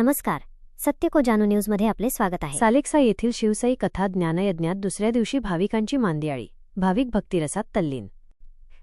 नमस्कार. सत्य को जानू न्यूजमध्ये आपले स्वागत आहे. सालेक्सा येथील शिवसाई कथा ज्ञानयज्ञात दुसऱ्या दिवशी भाविकांची मांदियाळी भाविक भक्तिरसात तल्लीन.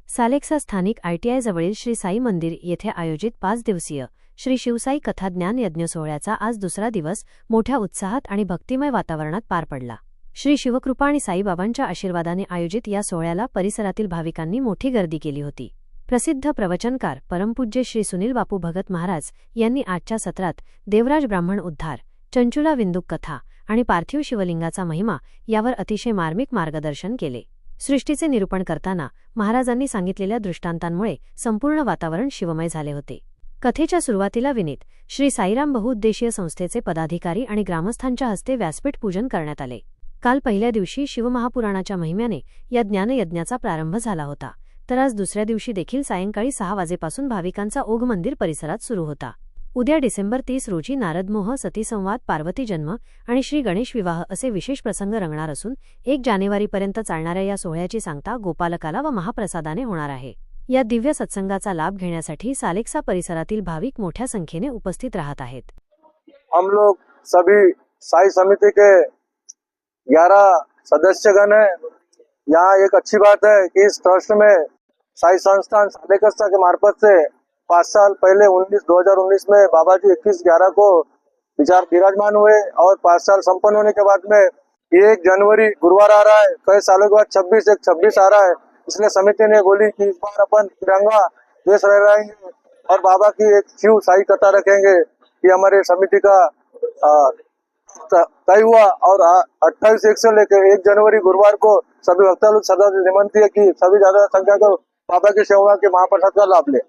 सालेक्सा स्थानिक आयटीआय जवळील श्री साई मंदिर येथे आयोजित पाच दिवसीय श्री शिवसाई कथा ज्ञान यज्ञ सोहळ्याचा आज दुसरा दिवस मोठ्या उत्साहात आणि भक्तिमय वातावरणात पार पडला. श्री शिवकृपा आणि साईबाबांच्या आशीर्वादाने आयोजित या सोहळ्याला परिसरातील भाविकांनी मोठी गर्दी केली होती. प्रसिद्ध प्रवचनकार परमपूज्य श्री सुनील बापू भगत महाराज यांनी आजच्या सत्रात देवराज ब्राह्मण उद्धार चंचुला विंदुक कथा आणि पार्थिव शिवलिंगाचा महिमा यावर अतिशय मार्मिक मार्गदर्शन केले. सृष्टीचे निरूपण करताना महाराजांनी सांगितलेल्या दृष्टांतांमुळे संपूर्ण वातावरण शिवमय झाले होते. कथेच्या सुरुवातीला विनीत श्री साईराम बहुउद्देशीय संस्थेचे पदाधिकारी आणि ग्रामस्थांच्या हस्ते व्यासपीठ पूजन करण्यात आले. काल पहिल्या दिवशी शिवमहापुराणाच्या महिम्याने या ज्ञानयज्ञाचा प्रारंभ झाला होता. तर आज दुसऱ्या दिवशी देखील सायंकाळी सहा वाजेपासून भाविकांचा ओघ मंदिर परिसरात सुरू होता. उद्या डिसेंबर तीस रोजी नारदमोह सतीसंवाद पार्वती जन्म आणि श्री गणेश विवाह असे विशेष प्रसंग रंगणार असून एक जानेवारीपर्यंत चालणाऱ्या या सोहळ्याची सांगता गोपालकाला व महाप्रसादाने होणार आहे. या दिव्य सत्संगाचा लाभ घेण्यासाठी सालेक्सा परिसरातील भाविक मोठ्या संख्येने उपस्थित राहत आहेत. हम लोग सभी साई समिति के ग्यारह सदस्यगण है। यहाँ एक अच्छी बात है कि इस ट्रस्ट में साई संस्थान सालेकस्ता के मार्फत से पाँच साल पहले 19 2019 में बाबा जी इक्कीस ग्यारह को विचार विराजमान हुए और पाँच साल संपन्न होने के बाद में एक जनवरी गुरुवार आ रहा है। कई सालों के बाद छब्बीस, एक छब्बीस आ रहा है। इसलिए समिति ने बोली कि इस बार अपन तिरंगा देश रह रहेंगे और बाबा की एक शिव साई कथा रखेंगे ये हमारे समिति का तय हुआ और अट्ठाईस एक से लेकर एक जनवरी गुरुवार को सभी भक्तों सदा निमंत्रित है कि सभी ज़्यादा संख्या को बाबा के सेवा के महाप्रसाद का लाभ ले